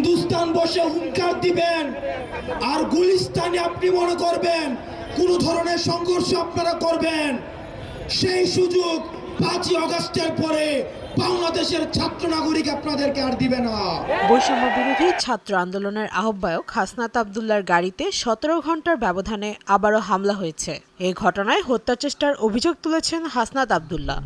হিন্দুস্তান বসে হুঙ্কার দিবেন আর গুলিস্তানে আপনি মনে করবেন কোনো ধরনের সংঘর্ষ আপনারা করবেন। সেই সুযোগ পাঁচই অগস্টের পরে বাংলাদেশের ছাত্র নাগরিক আপনাদেরকে আর দিবে না। বৈষম্য বিরোধী ছাত্র আন্দোলনের আহ্বায়ক হাসনাত আবদুল্লার গাড়িতে সতেরো ঘণ্টার ব্যবধানে আবারও হামলা হয়েছে। এই ঘটনায় হত্যাচেষ্টার অভিযোগ তুলেছেন হাসনাত আবদুল্লাহ।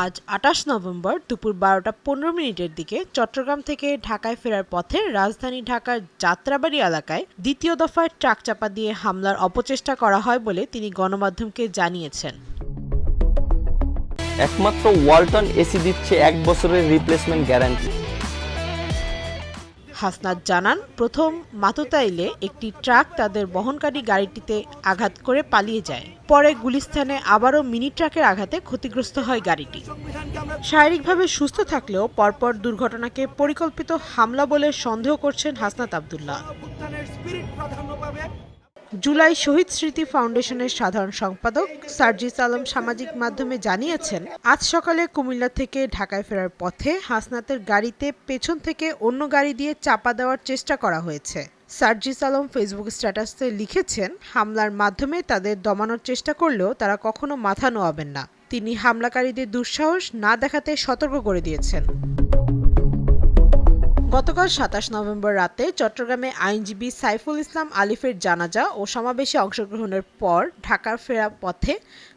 আজ আঠাশ নভেম্বর দুপুর বারোটা পনেরো মিনিটের দিকে চট্টগ্রাম থেকে ঢাকায় ফেরার পথে রাজধানী ঢাকার যাত্রাবাড়ি এলাকায় দ্বিতীয় দফায় ট্রাক চাপা দিয়ে হামলার অপচেষ্টা করা হয় বলে তিনি গণমাধ্যমকে জানিয়েছেন। একমাত্র ওয়ালটন এসি দিচ্ছে এক বছরের রিপ্লেসমেন্ট গ্যারান্টি হাসনাত জানান, প্রথম মাতুতাইলে একটি ট্রাক তাদের বহনকারী গাড়িটিতে আঘাত করে পালিয়ে যায়। পরে গুলিস্তানে আবারও মিনি ট্রাকের আঘাতে ক্ষতিগ্রস্ত হয় গাড়িটি। শারীরিকভাবে সুস্থ থাকলেও পরপর দুর্ঘটনাকে পরিকল্পিত হামলা বলে সন্দেহ করছেন হাসনাত আবদুল্লাহ। জুলাই শহীদ স্মৃতি ফাউন্ডেশনের সাধারণ সম্পাদক সার্জিস আলম সামাজিক মাধ্যমে জানিয়েছেন, আজ সকালে কুমিল্লা থেকে ঢাকায় ফেরার পথে হাসনাতের গাড়িতে পেছন থেকে অন্য গাড়ি দিয়ে চাপা দেওয়ার চেষ্টা করা হয়েছে। সার্জিস আলম ফেসবুক স্ট্যাটাসে লিখেছেন, হামলার মাধ্যমে তাদের দমানোর চেষ্টা করলেও তারা কখনো মাথা নোয়াবেন না। তিনি হামলাকারীদের দুঃসাহস না দেখাতে সতর্ক করে দিয়েছেন। গতকাল সাতাশ নভেম্বর রাতে চট্টগ্রামে আইনজীবী সাইফুল ইসলাম আলিফের জানাজা ও সমাবেশে অংশগ্রহণের পর ঢাকার ফেরা পথে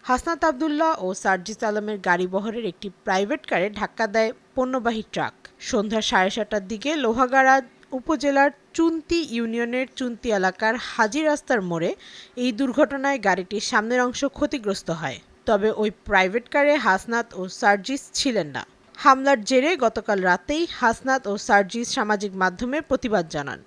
হাসনাত আবদুল্লাহ ও সার্জিস আলমের গাড়ি বহরের একটি প্রাইভেট কারে ধাক্কা দেয় পণ্যবাহী ট্রাক। সন্ধ্যা সাড়ে সাতটার দিকে লোহাগাড়া উপজেলার চুন্তি ইউনিয়নের চুন্তি এলাকার হাজি রাস্তার মোড়ে এই দুর্ঘটনায় গাড়িটির সামনের অংশ ক্ষতিগ্রস্ত হয়। তবে ওই প্রাইভেট কারে হাসনাত ও সার্জিস ছিলেন না। হামলার জেরে গতকাল রাতেই হাসনাত ও সার্জিস সামাজিক মাধ্যমে প্রতিবাদ জানান।